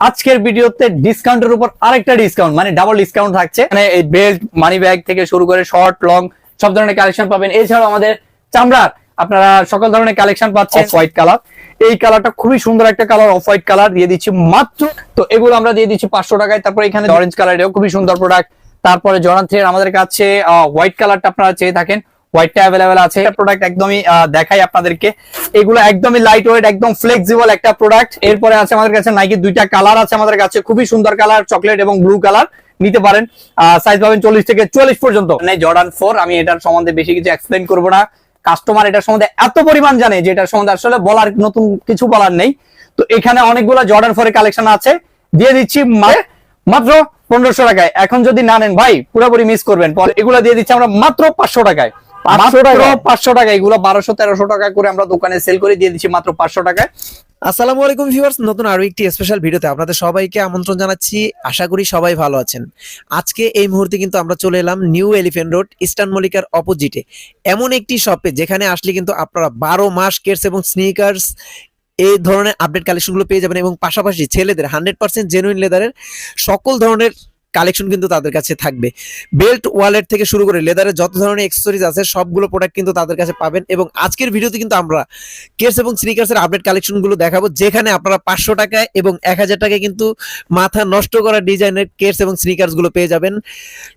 আজকের ভিডিওতে ডিসকাউন্টের উপর আরেকটা ডিসকাউন্ট মানে ডাবল ডিসকাউন্ট থাকছে। মানে এই বেল্ট মানি ব্যাগ থেকে শুরু করে শর্ট লং সব ধরনের কালেকশন পাবেন। এছাড়াও আমাদের চামড়ার আপনারা সকল ধরনের কালেকশন পাচ্ছেন। হোয়াইট কালার এই কালারটা খুবই সুন্দর একটা কালার অফ হোয়াইট কালার দিয়ে দিচ্ছি মাত্র। তো এগুলো আমরা দিয়ে দিচ্ছি পাঁচশো টাকায়। তারপরে এখানে অরেঞ্জ কালার এটাও খুবই সুন্দর প্রোডাক্ট তারপরে জরান আমাদের কাছে হোয়াইট কালারটা আপনারা চেয়ে থাকেন। হোয়াইটটা অ্যাভেলেবেল আছে। প্রোডাক্ট একদমই দেখাই আপনাদেরকে। এগুলো একদমই লাইট ওয়েট একদম ফ্লেক্সিবল একটা প্রোডাক্ট এরপরে আছে আমাদের কাছে নাইকি দুইটা কালার আছে আমাদের কাছে। খুবই সুন্দর কালার চকলেট এবং ব্লু কালার নিতে পারেন। সাইজ পাবেন চল্লিশ থেকে চল্লিশ পর্যন্ত। জর্ডান ফোর আমি এটার সম্বন্ধে বেশি কিছু এক্সপ্লেন করব না। কাস্টমার এটার সম্বন্ধে এত পরিমাণ জানে যে এটার সম্বন্ধে আসলে বলার নতুন কিছু বলার নেই। তো এখানে অনেকগুলো জর্ডান ফোরের কালেকশন আছে। দিয়ে দিচ্ছি মাত্র পনেরোশো টাকায়। এখন যদি না নেন ভাই, পুরোপুরি মিস করবেন। এগুলো দিয়ে দিচ্ছি আমরা মাত্র পাঁচশো টাকায়। 500 টাকা? পাঁচশো টাকা এগুলো বারোশো তেরোশো টাকা করে আমরা দোকানে সেল করে দিয়ে দিচ্ছি মাত্র পাঁচশো টাকায়। আসসালামু আলাইকুম ভিউয়ার্স নতুন আরও একটি স্পেশাল ভিডিওতে আপনাদের সবাইকে আমন্ত্রণ জানাচ্ছি। আশা করি সবাই ভালো আছেন। আজকে এই মুহূর্তে কিন্তু আমরা চলে এলাম নিউ এলিফেন্ট রোড ইস্টার্ন মল্লিকার অপোজিটে এমন একটি শপে যেখানে আসলে কিন্তু আপনারা বারো মাস কেটস এবং স্নিকার্স এই ধরনের আপডেট কালেকশনগুলো পেয়ে যাবেন এবং পাশাপাশি ছেলেদের হান্ড্রেড পার্সেন্ট জেনুইন লেদারের সকল ধরনের কালেকশন কিন্তু তাদের কাছে থাকবে। বেল্ট ওয়ালেট থেকে শুরু করে লেদারের যত ধরনের অ্যাক্সেসরিজ আছে, সবগুলো প্রোডাক্ট কিন্তু তাদের কাছে পাবেন। এবং আজকের ভিডিওতে কিন্তু আমরা কেস এবং স্নিকার্সের আপডেট কালেকশনগুলো দেখাবো, যেখানে আপনারা পাঁচশো টাকায় এবং এক হাজার টাকায় কিন্তু মাথা নষ্ট করা ডিজাইনের কেস এবং স্নিকার্সগুলো পেয়ে যাবেন।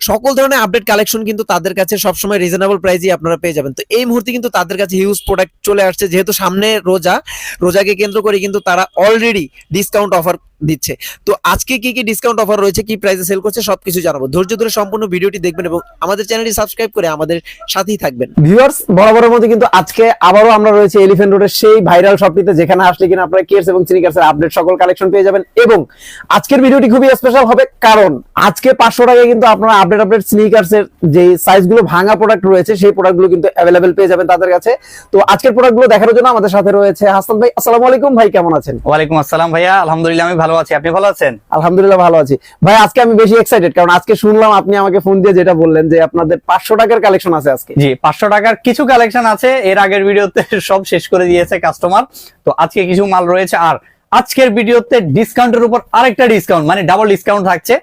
সকল ধরনের আপডেট কালেকশন কিন্তু তাদের কাছে সবসময় রিজনেবল প্রাইসই আপনারা পেয়ে যাবেন। তো এই মুহূর্তে কিন্তু তাদের কাছে হিউজ প্রোডাক্ট চলে আসছে, যেহেতু সামনে রোজা। রোজাকে কেন্দ্র করে কিন্তু তারা অলরেডি ডিসকাউন্ট অফার দিচ্ছে। তো আজকে কি কি ডিসকাউন্ট অফার রয়েছে, কি প্রাইসে সেল করছে সবকিছু জানাব। ধৈর্য ধরে সম্পূর্ণ ভিডিওটি দেখবেন এবং আমাদের চ্যানেলটি সাবস্ক্রাইব করে আমাদের সাথেই থাকবেন। ভিউয়ার্স বরাবরের মধ্যে কিন্তু আজকে আবারও আমরা রয়েছে এলিফেন্ট রোডের সেই ভাইরাল শপটিতে যেখানে আসলে কিনা আপনারা কেয়ার্স এবং সিনিকার্স এর আপডেট সকল কালেকশন পেয়ে যাবেন এবং আজকের ভিডিওটি খুবই স্পেশাল হবে কারণ আজকে পাঁচশো টাকায় কিন্তু আপনারা আপডেট আপডেট স্নিকার্স এর যে সাইজগুলো ভাঙা প্রোডাক্ট রয়েছে সেই প্রোডাক্টগুলো কিন্তু অ্যাভেলেবেল পেয়ে যাবেন তাদের কাছে। তো আজকের প্রোডাক্টগুলো দেখার জন্য আমাদের সাথে রয়েছে হাসান ভাই। আসসালামু আলাইকুম ভাই কেমন আছেন? ওয়ালাইকুম আসসালাম ভাইয়া। আলহামদুলিল্লাহ আমি ভালো আছি। আপনি ভালো আছেন? আলহামদুলিল্লাহ ভালো আছি। ভাই আজকে আমি বেশি এক্সাইটেড কারণ আজকে শুনলাম আপনি আমাকে ফোন দিয়ে যেটা বললেন যে আপনাদের পাঁচশো টাকার কালেকশন আছে আজকে। জি, পাঁচশো টাকার কিছু কালেকশন আছে, এর আগের ভিডিওতে সব শেষ করে দিয়েছে কাস্টমার তো আজকে কিছু মাল রয়েছে, আর আজকের ভিডিওতে ডিসকাউন্টের উপর আরেকটা ডিসকাউন্ট মানে ডাবল ডিসকাউন্ট থাকছে।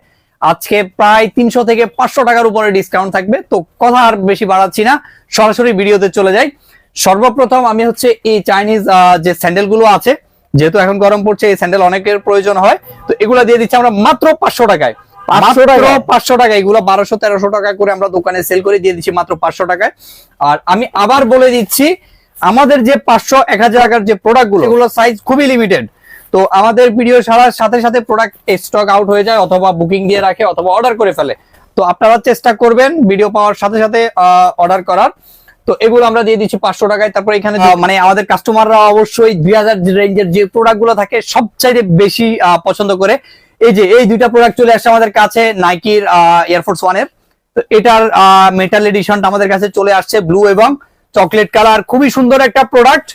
আজকে প্রায় তিনশো থেকে পাঁচশো টাকার উপরে ডিসকাউন্ট থাকবে। তো কথা আর বেশি বাড়াচ্ছি না, সরাসরি ভিডিওতে চলে যাই। সর্বপ্রথম আমি হচ্ছে এই চাইনিজ যে স্যান্ডেলগুলো আছে, যেহেতু এখন গরম পড়ছে, এই স্যান্ডেল অনেকের প্রয়োজন হয়। তো এগুলো দিয়ে দিচ্ছি আমরা মাত্র পাঁচশো টাকায়। 500 টাকা? মাত্র পাঁচশো টাকা এগুলো বারোশো তেরোশো টাকা করে আমরা দোকানে সেল করে দিয়ে দিচ্ছি মাত্র পাঁচশো টাকায়। আর আমি আবার বলে দিচ্ছি আমাদের যে পাঁচশো এক হাজার টাকার যে প্রোডাক্টগুলো এগুলো সাইজ খুবই লিমিটেড তো আমাদের ভিডিও ছাড়ার সাথে সাথে প্রোডাক্ট স্টক আউট হয়ে যায় অথবা বুকিং দিয়ে রাখে অথবা অর্ডার করে ফেলে। তো আপনারা চেষ্টা করবেন ভিডিও পাওয়ার সাথে সাথে অর্ডার করার। তো এগুলো আমরা দিয়ে দিচ্ছি পাঁচশো টাকায়। তারপর এখানে মানে আমাদের কাস্টমাররা অবশ্যই দুই হাজার রেঞ্জের যে প্রোডাক্টগুলো থাকে সবচাইতে বেশি পছন্দ করে। এই যে, এই দুইটা প্রোডাক্ট চলে আসছে আমাদের কাছে নাইকির এয়ারফোর্স ওয়ানের তো এটার মেটাল এডিশনটা আমাদের কাছে চলে আসছে ব্লু এবং চকলেট কালার খুবই সুন্দর একটা প্রোডাক্ট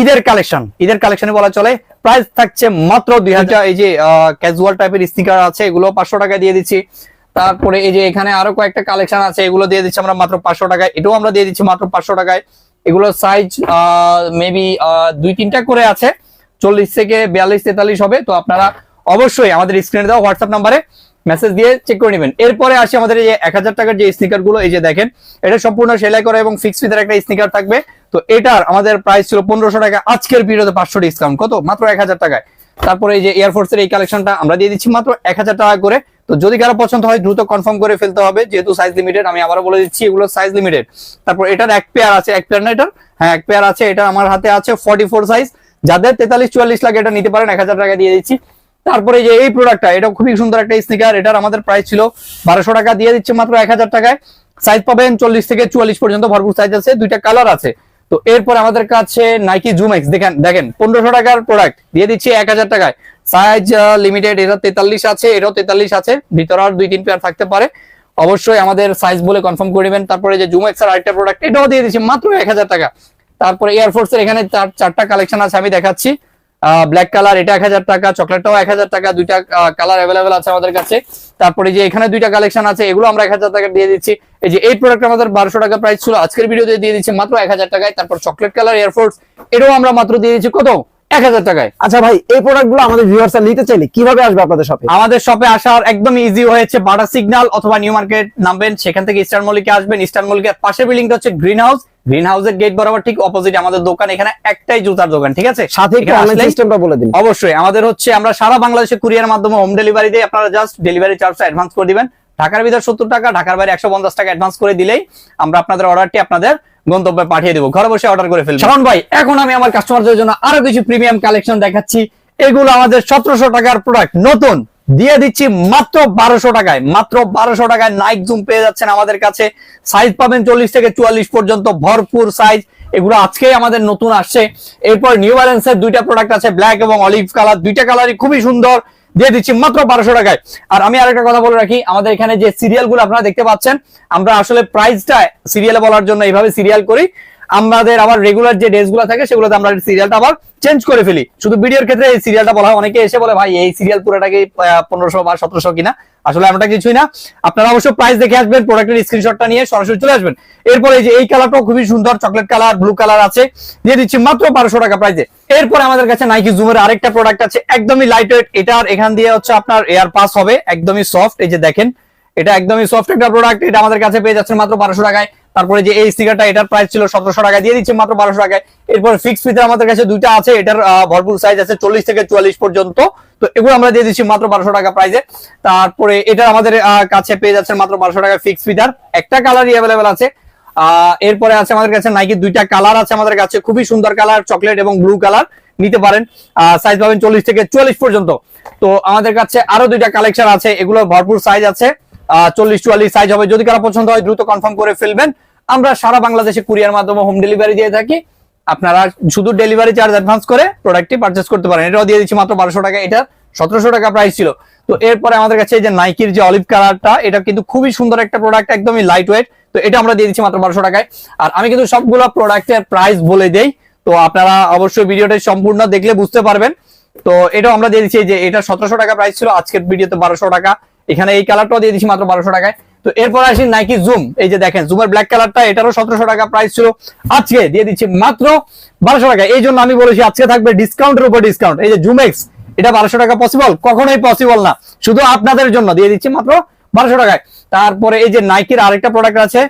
ঈদের কালেকশন ঈদের কালেকশনে বলা চলে। প্রাইস থাকছে মাত্র দুই হাজার, এই যে ক্যাজুয়াল টাইপের স্নিকার আছে, এগুলো পাঁচশো টাকা দিয়ে দিচ্ছি। তারপরে এই যে, এখানে আরও কয়েকটা কালেকশন আছে, এগুলো দিয়ে দিচ্ছি আমরা মাত্র পাঁচশো টাকায়। এটাও আমরা দিয়ে দিচ্ছি মাত্র পাঁচশো টাকায়। এগুলো সাইজ মেবি দুই তিনটা করে আছে। চল্লিশ থেকে বিয়াল্লিশ তেতাল্লিশ হবে। তো আপনারা অবশ্যই আমাদের স্ক্রিনে দেওয়া হোয়াটসঅ্যাপ নাম্বারে মেসেজ দিয়ে চেক করে নেবেন। এরপরে আসি আমাদের এই যে এক হাজার টাকার যে স্নিকারগুলো, এই যে দেখেন, এটা সম্পূর্ণ সেলাই করা এবং ফিক্স ফিতের একটা স্নিকার থাকবে। তো এটার আমাদের প্রাইস ছিল পনেরোশো টাকা, আজকের ভিডিওতে পাঁচশো ডিসকাউন্ট কত? মাত্র এক হাজার টাকায়। তারপরে এই যে এয়ারফোর্স এর এই কালেকশনটা আমরা দিয়ে দিচ্ছি মাত্র এক হাজার টাকা করে। তো যদি কারও পছন্দ হয়, দ্রুত কনফার্ম করে ফেলতে হবে, যেহেতু সাইজ লিমিটেড আমি আবারও বলে দিচ্ছি, এগুলো সাইজ লিমিটেড তারপর এটার এক পেয়ার আছে, এক পেয়ার না এটার? হ্যাঁ এক পেয়ার আছে, এটা আমার হাতে আছে ফর্টি ফোর সাইজ যাদের তেতাল্লিশ, চুয়াল্লিশ লাগে এটা নিতে পারেন, এক হাজার টাকা দিয়ে দিচ্ছি। তারপরে যে এই প্রোডাক্টটা এটা খুবই সুন্দর একটা স্নিকার এটার আমাদের প্রাইস ছিল বারোশো টাকা, দিয়ে দিচ্ছে মাত্র এক হাজার টাকায়। সাইজ পাবেন চল্লিশ থেকে চুয়াল্লিশ পর্যন্ত, ভরপুর সাইজ আছে, দুইটা কালার আছে। তো এরপর আমাদের কাছে নাইকি জুম এক্স দেখেন দেখেন, পনেরোশো টাকার প্রোডাক্ট দিয়ে দিচ্ছি এক হাজার টাকায়। সাইজ লিমিটেড এটা তেতাল্লিশ আছে এটাও তেতাল্লিশ আছে, ভিতরে আর দুই, তিন পেয়ার থাকতে পারে। অবশ্যই আমাদের সাইজ বলে কনফার্ম করে নেবেন, তারপরে যে জুম এক্সের আরেকটা প্রোডাক্ট এটাও দিয়ে দিচ্ছি মাত্র এক হাজার টাকা। তারপরে এয়ারফোর্স এর এখানে চার, চারটা কালেকশন আছে, আমি দেখাচ্ছি। ব্ল্যাক কালার এটা এক হাজার টাকা চকলেটটাও এক হাজার টাকা দুইটা কালার অ্যাভেলেবেল আছে আমাদের কাছে। তারপরে যে এখানে দুইটা কালেকশন আছে এগুলো আমরা এক হাজার টাকা দিয়ে দিচ্ছি। এই যে এই প্রোডাক্ট আমাদের বারোশো টাকা প্রাইস ছিল আজকের ভিডিওতে দিয়ে দিচ্ছি মাত্র এক হাজার টাকায়। তারপর চকলেট কালার এয়ারফোর্স এটাও আমরা মাত্র দিয়ে দিচ্ছি কত? এক হাজার টাকায়। আচ্ছা ভাই এই প্রোডাক্টগুলো আমাদের ভিউয়ার্সরা নিতে চাইলে কীভাবে আসবে আপনাদের শপে আমাদের শপে আসার একদম ইজি হয়েছে বাটা সিগন্যাল অথবা নিউ মার্কেট নামবেন সেখান থেকে ইস্টার্ন মলিকে আসবেন। ইস্টার্ন মলিকের পাশে বিল্ডিংটা হচ্ছে গ্রিন হাউস গ্রিন হাউসের গেট বরাবর ঠিক অপোজিট আমাদের দোকান এখানে একটাই জুতার দোকান ঠিক আছে? সাথে সিস্টেমটা বলে দিন। অবশ্যই আমাদের হচ্ছে আমরা সারা বাংলাদেশে কুরিয়ার মাধ্যমে হোম ডেলিভারি দিই আপনারা জাস্ট ডেলিভারি চার্জটা অ্যাডভান্স করে দিবেন। ঢাকার ভিতর সত্তর টাকা ঢাকার বাইরে একশো পঞ্চাশ টাকা অ্যাডভান্স করে দিলেই আমরা আপনাদের অর্ডারটি আপনাদের গন্তব্যে পাঠিয়ে দেবো। ঘরে বসে অর্ডার করে ফেলবেন শাওন ভাই এখন আমি আমার কাস্টমারদের জন্য আরও কিছু প্রিমিয়াম কালেকশন দেখাচ্ছি। এগুলো আমাদের সতেরোশো টাকার প্রোডাক্ট নতুন। দিয়ে দিচ্ছি মাত্র বারোশো টাকায়, মাত্র বারোশো টাকায় নাইক জুম পেয়ে যাচ্ছেন আমাদের কাছে। সাইজ পাবেন চল্লিশ থেকে চুয়াল্লিশ পর্যন্ত, ভরপুর সাইজ এগুলো আজকেই আমাদের নতুন আসছে। এরপর নিউ ব্যালেন্সের দুইটা প্রোডাক্ট আছে ব্ল্যাক এবং অলিভ কালার দুইটা কালারই খুবই সুন্দর। দিয়ে দিচ্ছি মাত্র বারোশো টাকায়। আর আমি আরেকটা কথা বলে রাখি, আমাদের এখানে যে সিরিয়ালগুলো আপনারা দেখতে পাচ্ছেন, আমরা আসলে প্রাইসটা সিরিয়ালে বলার জন্য এইভাবে সিরিয়াল করি। আমাদের আবার রেগুলার যে ডেজগুলো থাকে, সেগুলোতে আমরা সিরিয়ালটা আবার চেঞ্জ করে ফেলি। শুধু ভিডিওর ক্ষেত্রে এই সিরিয়ালটা বলা হয়। অনেকে এসে বলে, ভাই, এই সিরিয়াল পুরোটাকে পনেরোশো বা সতেরোশো কিনা? আসলে আমরা কিছুই না। আপনারা অবশ্যই প্রাইস দেখে আসবেন প্রোডাক্টের স্ক্রিনশটটা নিয়ে সরাসরি চলে আসবেন। এরপরে এই যে, এই কালারটাও খুবই সুন্দর চকলেট কালার ব্লু কালার আছে। দিয়ে দিচ্ছি মাত্র বারোশো টাকা প্রাইসে এরপরে আমাদের কাছে নাইকি জুমের আরেকটা প্রোডাক্ট আছে, একদমই লাইট ওয়েট এটার এখান দিয়ে হচ্ছে আপনার এয়ার পাস হবে, একদমই সফট এই যে দেখেন, এটা একদমই সফট একটা প্রোডাক্ট এটা আমাদের কাছে পেয়ে যাচ্ছেন মাত্র বারোশো টাকায়। তারপরে যে এই স্টিকারটা এটার প্রাইস ছিল সতেরোশো টাকা দিয়ে দিচ্ছে মাত্র বারোশো টাকায়। এরপর ফিক্স ফিতে আমাদের কাছে দুইটা আছে এটার ভরপুর সাইজ আছে চল্লিশ থেকে চুয়াল্লিশ পর্যন্ত। তো এগুলো আমরা দিয়ে দিচ্ছি মাত্র বারোশো টাকা প্রাইসে তারপরে এটা আমাদের কাছে পেয়ে যাচ্ছেন মাত্র বারোশো টাকা ফিক্স ফিতার একটা কালারই অ্যাভেলেবেল আছে। আহ, এরপরে আছে আমাদের কাছে নাইকি দুইটা কালার আছে আমাদের কাছে খুবই সুন্দর কালার চকলেট এবং ব্লু কালার নিতে পারেন। সাইজ পাবেন চল্লিশ থেকে চুয়াল্লিশ পর্যন্ত। তো আমাদের কাছে আরও দুইটা কালেকশন আছে এগুলো ভরপুর সাইজ আছে। চল্লিশ চুয়াল্লিশ সাইজ হবে। যদি কারও পছন্দ হয়, দ্রুত কনফার্ম করে ফেলবেন। আমরা সারা বাংলাদেশে কুরিয়ার মাধ্যমে হোম ডেলিভারি দিয়ে থাকি। আপনারা শুধু ডেলিভারি চার্জ অ্যাডভান্স করে প্রোডাক্টটি পারচেস করতে পারেন। এটাও দিয়ে দিচ্ছি মাত্র বারোশো টাকা। এটা সতেরোশো টাকা প্রাইস ছিল। তো এরপরে আমাদের কাছে যে নাইকির যে অলিভ কালারটা এটা কিন্তু খুবই সুন্দর একটা প্রোডাক্ট একদমই লাইট ওয়েট তো এটা আমরা দিয়ে দিচ্ছি মাত্র বারোশো টাকায়। আর আমি কিন্তু সবগুলো প্রোডাক্টের প্রাইস বলে দেই। তো আপনারা অবশ্যই ভিডিওটা সম্পূর্ণ দেখলে বুঝতে পারবেন। তো এটাও আমরা দিয়ে দিচ্ছি যে, এটা সতেরোশো টাকা প্রাইস ছিল। আজকের ভিডিওতে বারোশো টাকা। এখানে এই কালারটাও দিয়ে দিচ্ছি মাত্র বারোশো টাকায়। তো এরপর আসি নাইকি জুম এই যে দেখেন জুমের ব্ল্যাক কালারটা এটারও সতেরোশো টাকা প্রাইস ছিল। আজকে দিয়ে দিচ্ছি মাত্র বারোশো টাকা এই জন্য আমি বলেছি আজকে থাকবে ডিসকাউন্টের উপর ডিসকাউন্ট এই যে জুম এক্স এটা বারোশো টাকা পসিবল কখনোই পসিবল না। শুধু আপনাদের জন্য দিয়ে দিচ্ছি মাত্র বারোশো টাকায়। তারপরে এই যে নাইকির আরেকটা প্রোডাক্ট আছে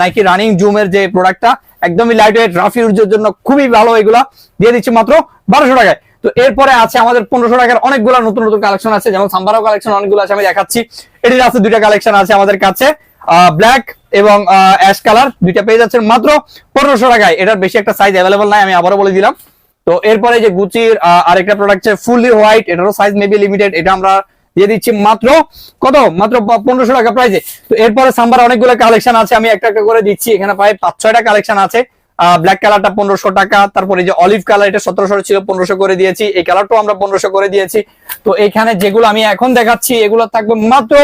নাইকি রানিং জুমের যে প্রোডাক্টটা একদমই লাইট ওয়েট রাফ ইউজের জন্য খুবই ভালো এগুলা। দিয়ে দিচ্ছি মাত্র বারোশো টাকায়। তো এরপরে আছে আমাদের পনেরোশো টাকার অনেকগুলো নতুন নতুন কালেকশন আছে, যেমন সাম্বারও কালেকশন অনেকগুলো আছে, আমি দেখাচ্ছি। এটির আছে দুইটা কালেকশন আছে আমাদের কাছে ব্ল্যাক এবং অ্যাশ কালার দুইটা পেয়ে যাচ্ছেন মাত্র পনেরোশো টাকায়। এটার বেশি একটা সাইজ অ্যাভেলেবল নাই, আমি আবারও বলে দিলাম। তো এরপরে যে গুচির আরেকটা প্রোডাক্ট আছে ফুললি হোয়াইট এটারও সাইজ মেবি লিমিটেড এটা আমরা দিয়ে দিচ্ছি মাত্র কত? মাত্র পনেরোশো টাকা প্রাইসে তো এরপরে সাম্বার অনেকগুলো কালেকশন আছে, আমি একটা একটা করে দিচ্ছি, এখানে প্রায় পাঁচ ছয়টা কালেকশন আছে। ব্ল্যাক কালারটা পনেরোশো টাকা, তারপরে যে অলিভ কালার এটা সতেরোশো ছিল, পনেরোশো করে দিয়েছি। এই কালারটাও আমরা পনেরোশো করে দিয়েছি। তো এখানে যেগুলো আমি এখন দেখাচ্ছি, এগুলো থাকবে মাত্র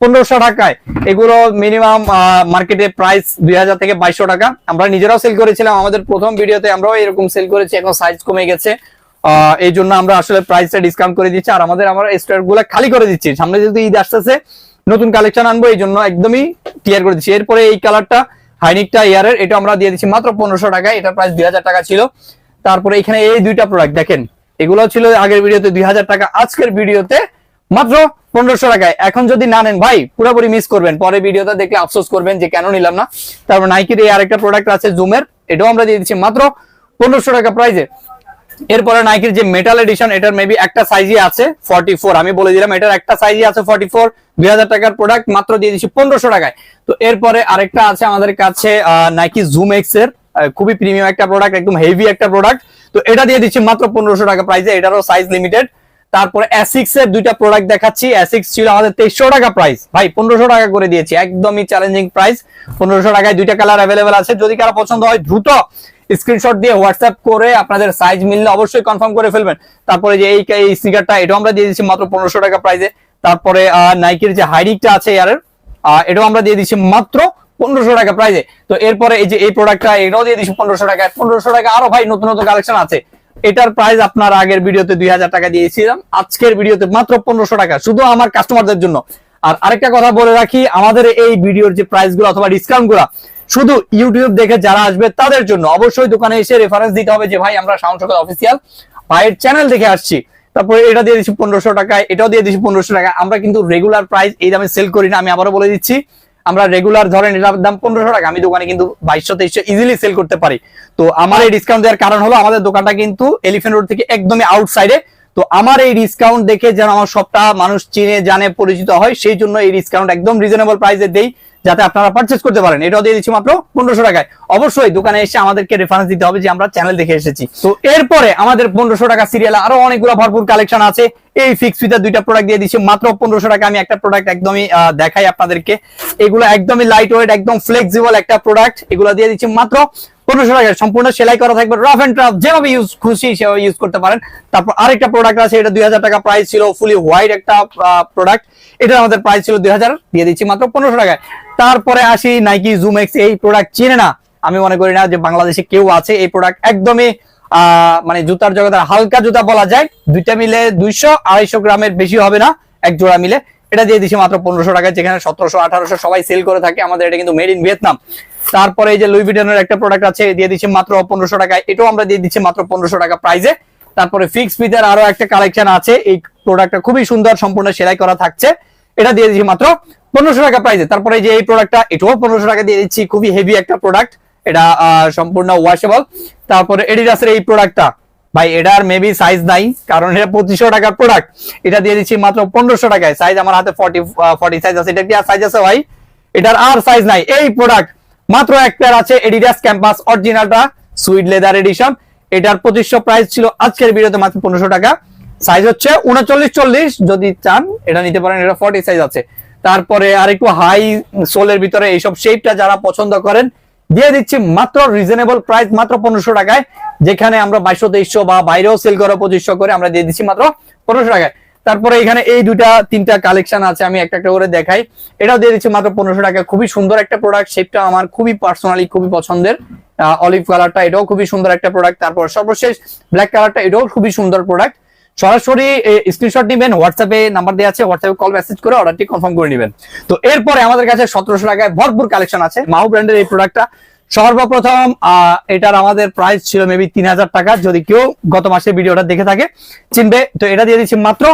পনেরোশো টাকায়। এগুলো মিনিমাম মার্কেটে প্রাইস দুই হাজার থেকে বাইশশো টাকা। আমরা নিজেরাও সেল করেছিলাম। আমাদের প্রথম ভিডিওতে আমরাও এরকম সেল করেছি, এখন সাইজ কমে গেছে। এই জন্য আমরা আসলে প্রাইসটা ডিসকাউন্ট করে দিচ্ছি। আর আমাদের, আমরা স্টোরগুলো খালি করে দিচ্ছি। সামনে যেহেতু ঈদ আসতেছে, নতুন কালেকশন আনব, এই জন্য একদমই ক্লিয়ার করে দিচ্ছি। এরপরে এই কালারটা হাইনিকটা ইয়ারের এটা আমরা দিয়ে দিচ্ছি মাত্র পনেরোশো টাকা এটার প্রাইস দুই হাজার টাকা ছিল। তারপরে এখানে এই দুইটা প্রোডাক্ট দেখেন। এগুলো ছিল আগের ভিডিওতে দুই হাজার টাকা, আজকের ভিডিওতে মাত্র পনেরোশো টাকায়। এখন যদি না নেন, ভাই, পুরোপুরি মিস করবেন। পরে ভিডিওটা দেখলে আফসোস করবেন যে কেন নিলাম না। তারপর নাইকির এই আরেকটা প্রোডাক্ট আছে জুমের এটাও আমরা দিয়ে দিচ্ছি মাত্র পনেরোশো টাকা প্রাইজে এরপরে নাইকির যে মেটাল এডিশন এটার মেবি একটা সাইজই আছে ফর্টি ফোর আমি বলে দিলাম, এটার একটা সাইজই আছে ফর্টি ফোর টাকার প্রোডাক্ট মাত্র দিয়ে দিচ্ছি পনেরোশো টাকায়। তো এরপরে আরেকটা আছে আমাদের কাছে নাইকি জুম এক্সের খুবই প্রিমিয়াম একটা প্রোডাক্ট একদম হেভি একটা প্রোডাক্ট তো এটা দিয়ে দিচ্ছি মাত্র পনেরোশো টাকা প্রাইসে এটারও সাইজ লিমিটেড তারপরে অ্যাসিক্স এর দুইটা প্রোডাক্ট দেখাচ্ছি। অ্যাসিক্স ছিল আমাদের তেইশশো টাকা প্রাইস ভাই, পনেরোশো টাকা করে দিয়েছি, একদমই চ্যালেঞ্জিং প্রাইস পনেরোশো টাকায় দুইটা কালার অ্যাভেলেবেল আছে। যদি কারও পছন্দ হয়, দ্রুত স্ক্রিনশট দিয়ে হোয়াটসঅ্যাপ করে আপনাদের সাইজ মিললে অবশ্যই কনফার্ম করে ফেলবেন। তারপরে যে এই স্নিকারটা এটাও আমরা দিয়ে দিচ্ছি মাত্র পনেরোশো টাকা প্রাইসে তারপরে নাইকির যে হাইডিকটা আছে ইয়ারের আহ, এটাও আমরা দিয়ে দিচ্ছি মাত্র পনেরোশো টাকা প্রাইসে তো এরপরে এই যে এই প্রোডাক্টটা এটাও দিয়ে দিচ্ছি পনেরোশো টাকা পনেরোশো টাকা আরও ভাই নতুন নতুন কালেকশন আছে। এটার প্রাইস আপনার আগের ভিডিওতে দুই হাজার টাকা দিয়েছিলাম। আজকের ভিডিওতে মাত্র পনেরোশো টাকা শুধু আমার কাস্টমারদের জন্য। আর আরেকটা কথা বলে রাখি আমাদের এই ভিডিওর যে প্রাইসগুলো অথবা ডিসকাউন্টগুলা শুধু ইউটিউব দেখে যারা আসবে তাদের জন্য অবশ্যই দোকানে এসে রেফারেন্স দিতে হবে যে ভাই, আমরা সাউন্ড শকের অফিসিয়াল ভাইয়ের চ্যানেল দেখে আসছি। তারপরে এটা দিয়ে দিচ্ছি পনেরোশো টাকায়, এটাও দিয়ে দিচ্ছি পনেরোশো টাকা আমরা কিন্তু রেগুলার প্রাইস এই দামে সেল করি না, আমি আবারও বলে দিচ্ছি। আমরা রেগুলার ধরেন এটার দাম পনেরোশো টাকা, আমি দোকানে কিন্তু বাইশশো, তেইশশো ইজিলি সেল করতে পারি। তো আমার এই ডিসকাউন্ট দেওয়ার কারণ হলো আমাদের দোকানটা কিন্তু এলিফেন্ট রোড থেকে একদমই আউটসাইডে তো আমার এই ডিসকাউন্ট দেখে যেন আমার সবটা মানুষ চিনে, জানে, পরিচিত হয়, সেই জন্য এই ডিসকাউন্ট একদম রিজনেবল প্রাইসে দেই। যাতে আপনারা পারচেস করতে পারেন। এটাও দিয়ে দিচ্ছি মাত্র পনেরোশো টাকায়। অবশ্যই দোকানে এসে আমাদেরকে রেফারেন্স দিতে হবে যে আমরা চ্যানেল দেখে এসেছি। তো এরপরে আমাদের পনেরোশো টাকা সিরিয়াল আরও অনেকগুলো ভরপুর কালেকশন আছে। এই ফিক্স ফিতে দুইটা প্রোডাক্ট দিয়ে দিচ্ছি। মাত্র পনেরোশো টাকা আমি একটা প্রোডাক্ট একদমই দেখাই আপনাদেরকে। এগুলো একদমই লাইট ওয়েট একদম ফ্লেক্সিবল একটা প্রোডাক্ট এগুলো দিয়ে দিচ্ছি মাত্র পনেরোশো টাকা। সম্পূর্ণ সেলাই করা থাকবে রাফ এন্ড টাফ যেভাবে ইউজ খুশি সেভাবে ইউজ করতে পারেন। তারপর আরেকটা প্রোডাক্ট আছে, এটা দুই হাজার টাকা প্রাইস ছিল ফুলি হোয়াইট একটা প্রোডাক্ট এটা আমাদের প্রাইস ছিল দুই হাজার, দিয়ে দিচ্ছি মাত্র পনেরোশো টাকায়। তারপরে আসি নাইকি জুম এক্স এই প্রোডাক্ট চিনে না। আমি মনে করি না যে বাংলাদেশে কেউ আছে এই প্রোডাক্ট একদমই মানে জুতার জগতের হালকা জুতা বলা যায়। দুইটা মিলে দুইশো আড়াইশো গ্রামের বেশি হবে না, এক জোড়া মিলে। এটা দিয়ে দিচ্ছি মাত্র পনেরোশো টাকায়, যেখানে সতেরোশো, আঠারোশো সবাই সেল করে থাকে। আমাদের এটা কিন্তু মেড ইন ভিয়েতনাম তারপরে এই যে লুই ভিটনের একটা প্রোডাক্ট আছে দিয়ে দিচ্ছি মাত্র পনেরোশো টাকায়। এটাও আমরা দিয়ে দিচ্ছি মাত্র পনেরোশো টাকা প্রাইসে তারপরে ফিক্স পিতের আরও একটা কালেকশন আছে। এই প্রোডাক্টটা খুবই সুন্দর, সম্পূর্ণ সেলাই করা থাকছে। এটা দিয়ে দিচ্ছি মাত্র পনেরোশো টাকা প্রাইসে তারপরে যে এই প্রোডাক্টটা এটাও পনেরোশো টাকা দিয়ে দিচ্ছি। খুবই হেভি একটা প্রোডাক্ট এটা সম্পূর্ণ ওয়াশেবল তারপরে এডিডাসের এই প্রোডাক্টটা ভাই এটার মেবি সাইজ নাই, কারণ এটা পঁচিশশো টাকার প্রোডাক্ট এটা দিয়ে দিচ্ছি মাত্র পনেরোশো টাকায়। সাইজ আমার হাতে ফর্টি ফর্টি সাইজ আছে। এটা কি আর সাইজ আছে ভাই? এটার আর সাইজ নাই। এই প্রোডাক্ট মাত্র এক পেয়ার আছে এডিডাস ক্যাম্পাস অরিজিনালটা সুইট লেদার এডিশন এটার পঁচিশশো প্রাইস ছিল আজকের ভিডিওতে মাত্র পনেরোশো টাকা। সাইজ হচ্ছে উনচল্লিশ চল্লিশ। যদি চান, এটা নিতে পারেন, এটা ফর্টি সাইজ আছে। তারপরে আর একটু হাই সোলের ভিতরে এইসব শেপটা যারা পছন্দ করেন দিয়ে দিচ্ছি মাত্র রিজনেবল প্রাইস মাত্র পনেরোশো টাকায়, যেখানে আমরা বাইশশো, তেইশশো বা বাইরেও সেল করে, পঁচিশশো করে আমরা দিয়ে দিচ্ছি মাত্র পনেরোশো টাকায়। তারপরে এখানে এই দুটা তিনটা কালেকশন আছে, আমি একটা একটা করে দেখাই। এটাও দিয়ে দিচ্ছি মাত্র পনেরোশো টাকা খুবই সুন্দর একটা প্রোডাক্ট শেপটা আমার খুবই পার্সোনালি খুবই পছন্দের। অলিভ কালারটা এটাও খুবই সুন্দর একটা প্রোডাক্ট তারপর সর্বশেষ ব্ল্যাক কালারটা এটাও খুবই সুন্দর প্রোডাক্ট সরাসরি স্ক্রিনশট নিবেন হোয়াটসঅ্যাপে নাম্বার দেওয়া আছে হোয়াটসঅ্যাপে কল মেসেজ করে অর্ডারটি কনফার্ম করে নেবেন। তো এরপরে আমাদের কাছে সতেরোশো টাকায় ভরপুর কালেকশন আছে মাহু ব্র্যান্ডের এই প্রোডাক্টটা সর্বপ্রথম এটার আমাদের প্রাইস ছিল মেবি তিন হাজার টাকা, যদি কেউ গত মাসে ভিডিওটা দেখে থাকে, চিনবে। তো এটা দিয়ে দিচ্ছি মাত্র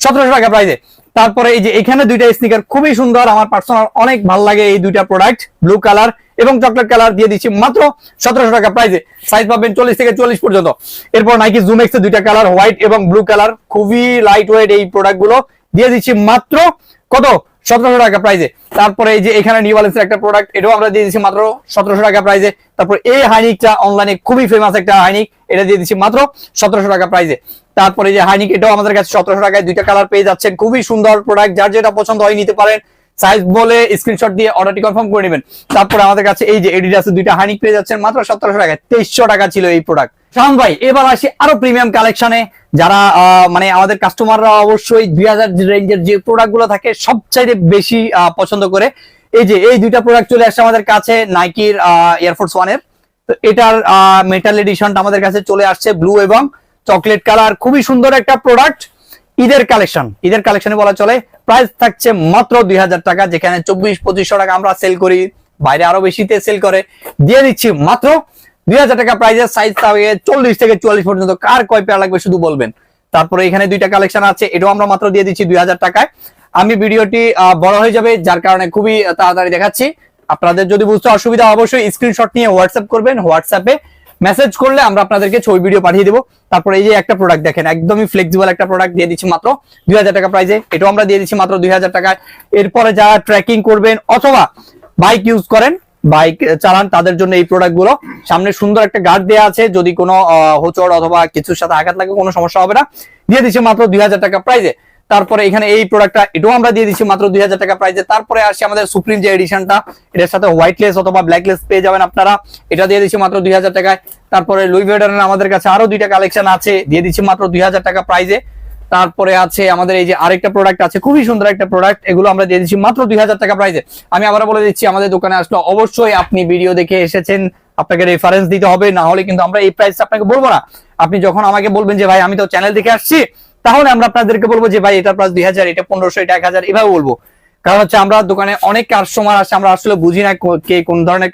সতেরোশো টাকা প্রাইসে তারপরে এই যে এখানে দুইটা স্নিকার খুবই সুন্দর, আমার পার্সোনাল অনেক ভালো লাগে এই দুইটা প্রোডাক্ট ব্লু কালার এবং চকলেট কালার দিয়ে দিচ্ছি মাত্র সতেরোশো টাকা প্রাইসে সাইজ পাবেন চল্লিশ থেকে চল্লিশ পর্যন্ত। এরপর নাইকি জুম এক্স দুইটা কালার হোয়াইট এবং ব্লু কালার খুবই লাইট ওয়েট এই প্রোডাক্টগুলো দিয়ে দিচ্ছি মাত্র কত? সতেরোশো টাকা প্রাইসে তারপরে এই যে এখানে নিউ ব্যালেন্সের একটা প্রোডাক্ট এটাও আমরা দিয়ে দিচ্ছি মাত্র সতেরোশো টাকা প্রাইসে তারপর এই হাইনিকটা অনলাইনে খুবই ফেমাস একটা হাইনিক এটা দিয়ে দিচ্ছি মাত্র সতেরোশো টাকা প্রাইসে তারপরে যে হাইনিক এটাও আমাদের কাছে সতেরোশো টাকায় দুইটা কালার পেয়ে যাচ্ছেন। খুবই সুন্দর প্রোডাক্ট যার যেটা পছন্দ হয় নিতে পারেন। সাইজ বলে স্ক্রিনশট দিয়ে অর্ডারটি কনফার্ম করে নেবেন। তারপরে আমাদের কাছে এই যে এডিডাস দুইটা হাইনিক পেয়ে যাচ্ছেন, মাত্র সতেরোশো টাকায়। তেইশশো টাকা ছিল এই প্রোডাক্ট শাহন ভাই, এবার আসি আরও প্রিমিয়াম কালেকশনে যারা মানে আমাদের কাস্টমাররা অবশ্যই দুই হাজার রেঞ্জের যে প্রোডাক্টগুলো থাকে, সবচাইতে বেশি পছন্দ করে। এই যে, এই দুইটা প্রোডাক্ট চলে আসছে আমাদের কাছে নাইকির এয়ারফোর্স ওয়ানের এটার মেটাল এডিশনটা আমাদের কাছে চলে আসছে ব্লু এবং চকলেট কালার খুবই সুন্দর একটা প্রোডাক্ট ঈদের কালেকশন ঈদের কালেকশনে বলা চলে প্রাইস থাকছে মাত্র দুই হাজার টাকা, যেখানে চব্বিশ, পঁচিশশো টাকা আমরা সেল করি, বাইরে আরও বেশিতে সেল করে। দিয়ে দিচ্ছি মাত্র দুই হাজার টাকা প্রাইজের সাইজ থাকে চল্লিশ থেকে চুয়াল্লিশ পর্যন্ত। কার কয় পেয়ার লাগবে শুধু বলবেন। তারপরে এখানে দুইটা কালেকশন আছে, এটাও আমরা মাত্র দিয়ে দিচ্ছি দুই হাজার টাকায়। আমি ভিডিওটি বড় হয়ে যাবে, যার কারণে খুবই তাড়াতাড়ি দেখাচ্ছি। আপনাদের যদি বুঝতে অসুবিধা অবশ্যই স্ক্রিনশট নিয়ে হোয়াটসঅ্যাপ করবেন। হোয়াটসঅ্যাপে মেসেজ করলে আমরা আপনাদেরকে ছবি ভিডিও পাঠিয়ে দেবো। তারপরে এই যে একটা প্রোডাক্ট দেখেন, একদমই ফ্লেক্সিবল একটা প্রোডাক্ট দিয়ে দিচ্ছি মাত্র দুই হাজার টাকা প্রাইসে এটাও আমরা দিয়ে দিচ্ছি মাত্র দুই হাজার টাকায় এরপরে যারা ট্রেকিং করবেন অথবা বাইক ইউজ করেন বাইক চালান, তাদের জন্য এই প্রোডাক্টগুলো। সামনে সুন্দর একটা গার্ড দেওয়া আছে। যদি কোনো হোঁচড় অথবা কিছুর সাথে আঘাত লাগে, কোনো সমস্যা হবে না। দিয়ে দিচ্ছি মাত্র দুই হাজার টাকা প্রাইজে তারপরে এখানে এই প্রোডাক্টটা এটাও আমরা দিয়ে দিচ্ছি মাত্র দুই হাজার টাকা প্রাইজে তারপরে আসছে আমাদের সুপ্রিম যে এডিশনটা এটার সাথে হোয়াইট লেস অথবা ব্ল্যাক লেস পেয়ে যাবেন আপনারা। এটা দিয়ে দিচ্ছি মাত্র দুই হাজার টাকায়। তারপরে লুই ভেডারের আমাদের কাছে আরও দুইটা কালেকশন আছে, দিয়ে দিচ্ছি মাত্র দুই হাজার টাকা প্রাইজে তারপরে আছে আমাদের এই যে আরেকটা প্রোডাক্ট আছে, খুবই সুন্দর একটা প্রোডাক্ট এগুলো আমরা দিয়ে দিচ্ছি মাত্র দুই হাজার টাকা প্রাইসে আমি আবার বলে দিচ্ছি, আমাদের দোকানে আসলে অবশ্যই আপনি ভিডিও দেখে এসেছেন, আপনাকে রেফারেন্স দিতে হবে, না হলে কিন্তু আমরা এই প্রাইস আপনাকে বলব না। আপনি যখন আমাকে বলবেন যে, ভাই, আমি তো চ্যানেল দেখে আসছি তাহলে আমরা আপনাদেরকে বলব যে ভাই এটা প্রাইস দুই হাজার, এটা পনেরোশো, এটা এক হাজার, এভাবে বলব। কারণ হচ্ছে আমরা দোকানে অনেক কাস্টমার আসে আমরা আসলে বুঝি না কে কোন ধরনের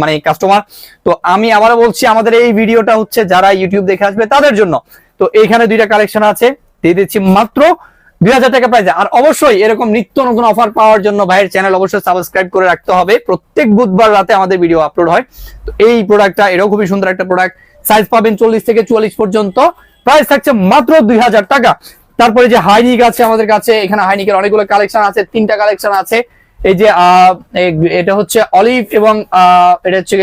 মানে কাস্টমার তো আমি আবারও বলছি, আমাদের এই ভিডিওটা হচ্ছে যারা ইউটিউব দেখে আসবে তাদের জন্য। তো এইখানে দুইটা কালেকশন আছে, দিয়ে দিচ্ছি মাত্র দুই হাজার টাকা প্রাইজে আর অবশ্যই এরকম নিত্য নতুন অফার পাওয়ার জন্য ভাইয়ের চ্যানেল অবশ্যই সাবস্ক্রাইব করে রাখতে হবে। প্রত্যেক বুধবার রাতে আমাদের ভিডিও আপলোড হয়। তো এই প্রোডাক্টটা এটাও খুবই সুন্দর একটা প্রোডাক্ট সাইজ পাবেন চল্লিশ থেকে চুয়াল্লিশ পর্যন্ত। প্রাইস থাকছে মাত্র দুই হাজার টাকা। তারপরে যে হাইনিক আছে আমাদের কাছে, এখানে হাইনিকের অনেকগুলো কালেকশন আছে, তিনটা কালেকশন আছে। এই যে এটা হচ্ছে অলিভ এবং এটা হচ্ছে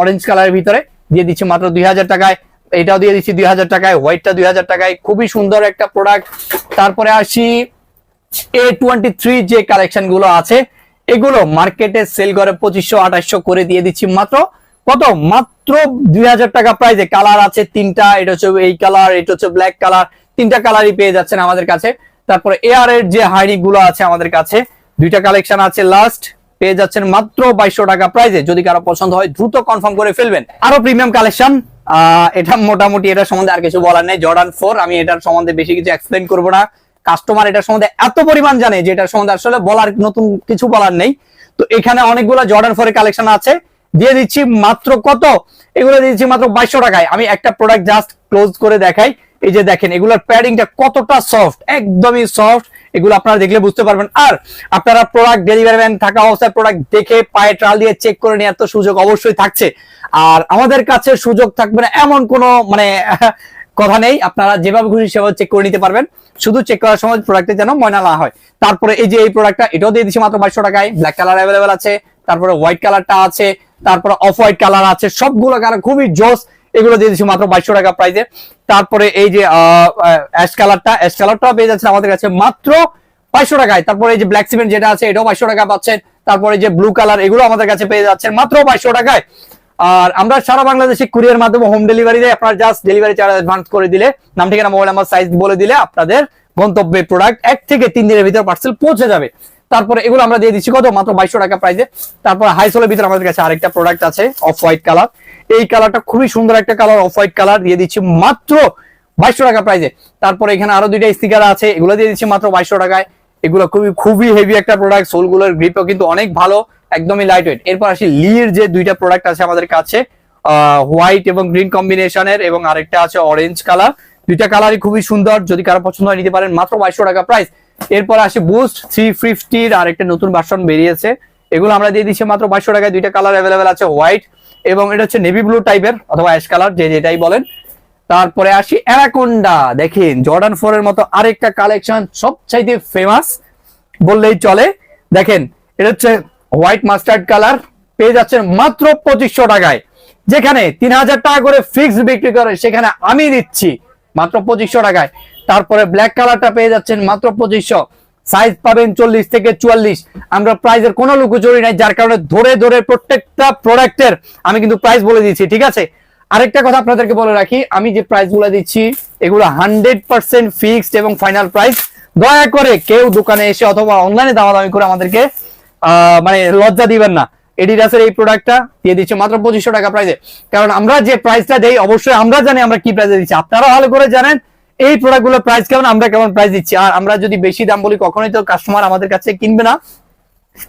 অরেঞ্জ কালারের ভিতরে দিয়ে দিচ্ছি মাত্র দুই হাজার টাকায়। এটাও দিয়ে দিচ্ছি দুই হাজার টাকায় হোয়াইটটা দুই হাজার টাকায়। খুবই সুন্দর একটা প্রোডাক্ট তারপরে আসি এ টোয়েন্টি থ্রি যে কালেকশনগুলো আছে, এগুলো মার্কেটে সেল করে পঁচিশশো, আঠাশশো করে দিয়ে দিচ্ছি মাত্র কত? মাত্র দুই হাজার টাকা প্রাইজে কালার আছে তিনটা, এটা হচ্ছে এই কালার এটা হচ্ছে ব্ল্যাক কালার তিনটা কালারই পেয়ে যাচ্ছেন আমাদের কাছে। তারপরে এয়ার এর যে হাইনিকগুলো আছে আমাদের কাছে, দুইটা কালেকশন আছে লাস্ট পেয়ে যাচ্ছেন মাত্র বাইশশো টাকা প্রাইজে যদি কারও পছন্দ হয়, দ্রুত কনফার্ম করে ফেলবেন। আরও প্রিমিয়াম কালেকশন এটা মোটামুটি এটা সম্বন্ধে আর কিছু বলার নেই। জর্ডান ফোর আমি এটার সম্বন্ধে বেশি কিছু এক্সপ্লেন করব না। কাস্টমার এটার সম্বন্ধে এত পরিমাণ জানে যে এটার সম্বন্ধে আসলে বলার নতুন কিছু বলার নেই। তো এখানে অনেকগুলো জর্ডান ফোরের কালেকশন আছে। দিয়ে দিচ্ছি মাত্র কত? এগুলো দিচ্ছি মাত্র বাইশশো টাকায়। আমি একটা প্রোডাক্ট জাস্ট ক্লোজ করে দেখাই। এই যে দেখেন, এগুলোর প্যাডিংটা কতটা সফট একদমই সফট এগুলো আপনারা দেখলে বুঝতে পারবেন। আর আপনারা প্রোডাক্ট ডেলিভারি ম্যান থাকা অবস্থায় প্রোডাক্ট দেখে পায়ে ট্রাল দিয়ে চেক করে নেওয়ার তো সুযোগ অবশ্যই থাকছে। আর আমাদের কাছে সুযোগ থাকবে না, এমন কোনো মানে কথা নেই। আপনারা যেভাবে খুশি সেভাবে চেক করে নিতে পারবেন। শুধু চেক করার সময় প্রোডাক্টে যেন ময়না না হয়। তারপরে এই যে এই প্রোডাক্টটা এটাও দিয়ে দিচ্ছি মাত্র বাইশশো টাকায়। ব্ল্যাক কালার অ্যাভেলেবেল আছে। তারপরে হোয়াইট কালারটা আছে। তারপরে অফ হোয়াইট কালার আছে, সবগুলো কালার খুবই জোস, এগুলো দিয়ে দিচ্ছি মাত্র বাইশশো টাকা প্রাইসে তারপরে এই যে অ্যাশ কালারটা অ্যাশ কালারটাও পেয়ে যাচ্ছে আমাদের কাছে মাত্র বাইশশো টাকায়। তারপরে এই যে ব্ল্যাক সিমেন্ট যেটা আছে, এটাও বাইশশো টাকা পাচ্ছেন। তারপরে যে ব্লু কালার এগুলো আমাদের কাছে পেয়ে যাচ্ছেন মাত্র বাইশশো টাকায়। আর আমরা সারা বাংলাদেশে কুরিয়ার মাধ্যমে হোম ডেলিভারি দেয় আপনার জাস্ট ডেলিভারি চার্জ অ্যাডভান্স করে দিলে, নাম, ঠিকানা মোবাইল নাম্বার সাইজ বলে দিলে আপনাদের গন্তব্যে প্রোডাক্ট এক থেকে তিন দিনের ভিতরে পার্সেল পৌঁছে যাবে। তারপরে এগুলো আমরা দিয়ে দিচ্ছি কত? মাত্র বাইশশো টাকা প্রাইসে তারপর হাইসোলের ভিতরে আমাদের কাছে আরেকটা প্রোডাক্ট আছে অফ হোয়াইট কালার এই কালারটা খুবই সুন্দর একটা কালার অফ হোয়াইট কালার দিয়ে দিচ্ছি মাত্র বাইশশো টাকা প্রাইসে তারপরে এখানে আরও দুইটা স্টিকার আছে, এগুলো দিয়ে দিচ্ছি মাত্র বাইশশো টাকায়। এগুলো খুবই খুবই হেভি একটা প্রোডাক্ট সোলগুলোর গ্রিপও কিন্তু অনেক ভালো, একদমই লাইট ওয়েট এরপর আসি লির যে দুইটা প্রোডাক্ট আছে আমাদের কাছে হোয়াইট এবং গ্রিন কম্বিনেশনের এবং আরেকটা আছে অরেঞ্জ কালার দুইটা কালারই খুবই সুন্দর, যদি কারও পছন্দ হয় নিতে পারেন, মাত্র বাইশশো টাকা প্রাইস এরপর আসে বুস্ট থ্রি ফিফটির আরেকটা নতুন ভার্সন বেরিয়েছে। এগুলো আমরা দিয়ে দিচ্ছি মাত্র বাইশশো টাকায়। দুইটা কালার অ্যাভেলেবেল আছে হোয়াইট এবং এটা হচ্ছে নেভি ব্লু টাইপের অথবা অ্যাশ কালার যে যেটাই বলেন। তারপরে আসি অ্যানাকোন্ডা দেখেন জর্ডান ফোর এর মতো আরেকটা কালেকশন সবচাইতে ফেমাস বললেই চলে। দেখেন, এটা হচ্ছে হোয়াইট মাস্টার্ড কালার পেয়ে যাচ্ছেন মাত্র পঁচিশশো টাকায়। যেখানে তিন হাজার টাকা করে ফিক্স বিক্রি করে, সেখানে আমি দিচ্ছি মাত্র পঁচিশশো টাকায়। তারপরে ব্ল্যাক কালারটা পেয়ে যাচ্ছেন মাত্র পঁচিশশো। সাইজ পাবেন চল্লিশ থেকে চুয়াল্লিশ। আমরা প্রাইজের কোনো লুকোচুরি নাই, যার কারণে ধরে ধরে প্রত্যেকটা প্রোডাক্টের আমি কিন্তু প্রাইস বলে দিচ্ছি ঠিক আছে? আরেকটা কথা আপনাদেরকে বলে রাখি, আমি যে প্রাইসগুলো দিচ্ছি, এগুলো হান্ড্রেড পার্সেন্ট ফিক্সড এবং ফাইনাল প্রাইস দয়া করে কেউ দোকানে এসে অথবা অনলাইনে দামাদামি করে আমাদেরকে মানে লজ্জা দিবেন না। এডিডাসের এই প্রোডাক্টটা দিয়ে দিচ্ছে মাত্র পঁচিশশো টাকা প্রাইসে কারণ আমরা যে প্রাইসটা দেই, অবশ্যই আমরা জানি আমরা কি প্রাইসে দিচ্ছি। আপনারা ভালো করে জানেন এই প্রোডাক্টগুলোর প্রাইস কেমন আমরা কেমন প্রাইস দিচ্ছি? আর আমরা যদি বেশি দাম বলি কখনোই তো কাস্টমার আমাদের কাছে কিনবে না।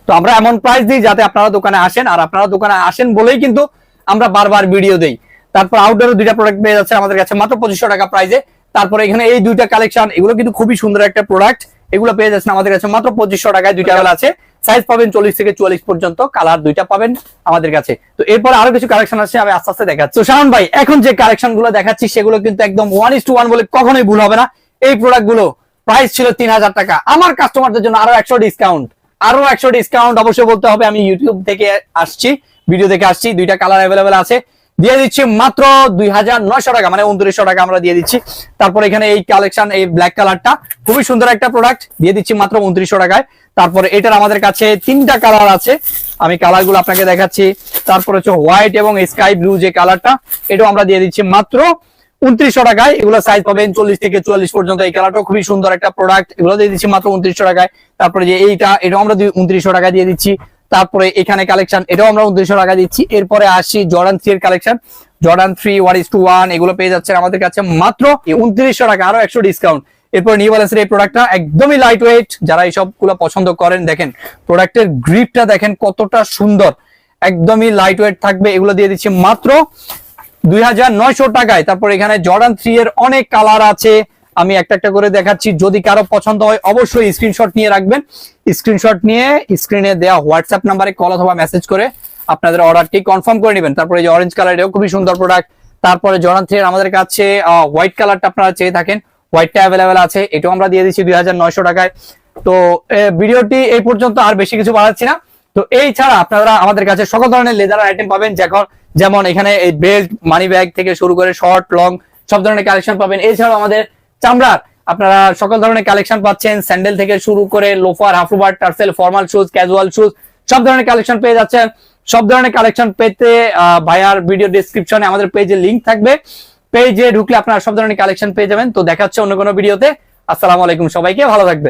তো আমরা এমন প্রাইস দিই যাতে আপনারা দোকানে আসেন আর আপনারা দোকানে আসেন বলেই কিন্তু আমরা বারবার ভিডিও দেই। তারপর আউটডোর দুইটা প্রোডাক্ট পেয়ে যাচ্ছে আমাদের কাছে মাত্র পঁচিশশো টাকা প্রাইসে তারপরে এখানে এই দুইটা কালেকশন এগুলো কিন্তু খুবই সুন্দর একটা প্রোডাক্ট এগুলো পেয়ে যাচ্ছেন আমাদের কাছে মাত্র পঁচিশশো টাকায় দুইটা বেলা আছে। সাইজ পাবেন চল্লিশ থেকে চুয়াল্লিশ পর্যন্ত কালার দুইটা পাবেন আমাদের কাছে। তো এরপর আরও কিছু কালেকশন আছে, আমি আস্তে আস্তে দেখাচ্ছি। তো ভাই, এখন যে কালেকশনগুলো দেখাচ্ছি, সেগুলো কিন্তু একদম ওয়ান ইস টু ওয়ান বলে কখনোই ভুল হবে না। এই প্রোডাক্টগুলো প্রাইস ছিল তিন হাজার টাকা। আমার কাস্টমারদের জন্য আরও একশো ডিসকাউন্ট আরও একশো ডিসকাউন্ট অবশ্যই বলতে হবে। আমি ইউটিউব থেকে আসছি ভিডিও থেকে আসছি, দুইটা কালার অ্যাভেলেবেল আছে। দিয়ে দিচ্ছি মাত্র দুই হাজার নয়শো টাকা মানে উনত্রিশশো টাকা আমরা দিয়ে দিচ্ছি। তারপর এখানে এই কালেকশন এই ব্ল্যাক কালারটা খুবই সুন্দর একটা প্রোডাক্ট দিয়ে দিচ্ছি মাত্র উনত্রিশশো টাকায়। তারপরে এটার আমাদের কাছে তিনটা কালার আছে, আমি কালারগুলো আপনাকে দেখাচ্ছি। তারপর হচ্ছে হোয়াইট এবং স্কাই ব্লু যে কালারটা এটাও আমরা দিয়ে দিচ্ছি মাত্র উনত্রিশশো টাকায়। এগুলো সাইজ পাবেন চল্লিশ থেকে চুয়াল্লিশ পর্যন্ত। এই কালারটাও খুবই সুন্দর একটা প্রোডাক্ট এগুলো দিয়ে দিচ্ছি মাত্র উনত্রিশশো টাকায়। তারপরে যে এইটা, এটাও আমরা উনত্রিশশো টাকা দিয়ে দিচ্ছি। তারপরে এখানে কালেকশন এটাও আমরা উনত্রিশশো টাকা দিচ্ছি। এরপরে আসি জর্ডান থ্রি এর collection Jordan three one is two one এগুলো পেয়ে যাচ্ছে আমাদের কাছে মাত্র উনত্রিশশো টাকা আরও একশো ডিসকাউন্ট এরপর নিউ ব্যালেন্সের এই প্রোডাক্টটা একদমই লাইট ওয়েট যারা এই সবগুলো পছন্দ করেন, দেখেন প্রোডাক্টের গ্রিপটা দেখেন কতটা সুন্দর। একদমই লাইট ওয়েট থাকবে, এগুলো দিয়ে দিচ্ছি মাত্র দুই হাজার নয়শো টাকায়। তারপর এখানে জর্ডান থ্রি এর অনেক কালার আছে। আমি একটা একটা করে দেখাচ্ছি। যদি কারও পছন্দ হয়, অবশ্যই স্ক্রিনশট নিয়ে রাখবেন। স্ক্রিনশট নিয়ে স্ক্রিনে দেওয়া হোয়াটসঅ্যাপ নাম্বারে কল অথবা মেসেজ করে আপনাদের অর্ডারটি কনফার্ম করে নেবেন। তারপরে যে অরেঞ্জ কালার এটাও খুবই সুন্দর প্রোডাক্ট তারপরে জর্ডান থ্রি আমাদের কাছে হোয়াইট কালারটা আপনারা চেয়ে থাকেন। হোয়াইটটা অ্যাভেলেবেল আছে। এটাও আমরা দিয়ে দিচ্ছি দুই হাজার নয়শো টাকায়। তো ভিডিওটি এই পর্যন্ত আর বেশি কিছু বাড়াচ্ছি না। তো এই ছাড়া আপনারা আমাদের কাছে সকল ধরনের লেদার আইটেম পাবেন। যখন যেমন এখানে এই বেল্ট মানি ব্যাগ থেকে শুরু করে শর্ট লং সব ধরনের কালেকশন পাবেন। এছাড়াও আমাদের চামড়ার। আপনারা সকল ধরনের কালেকশন পাচ্ছেন স্যান্ডেল থেকে শুরু করে loafer হাফুবার tassel formal shoes casual shoes সব ধরনের কালেকশন পেয়ে যাচ্ছেন। সব ধরনের কালেকশন পেতে ভাইয়ার ভিডিও ডিসক্রিপশনে আমাদের পেজে লিঙ্ক থাকবে। পেজে ঢুকলে আপনারা সব ধরনের কালেকশন পেয়ে যাবেন। তো দেখা হচ্ছে অন্য কোনো ভিডিওতে আসসালামু আলাইকুম সবাইকে, ভালো থাকবেন।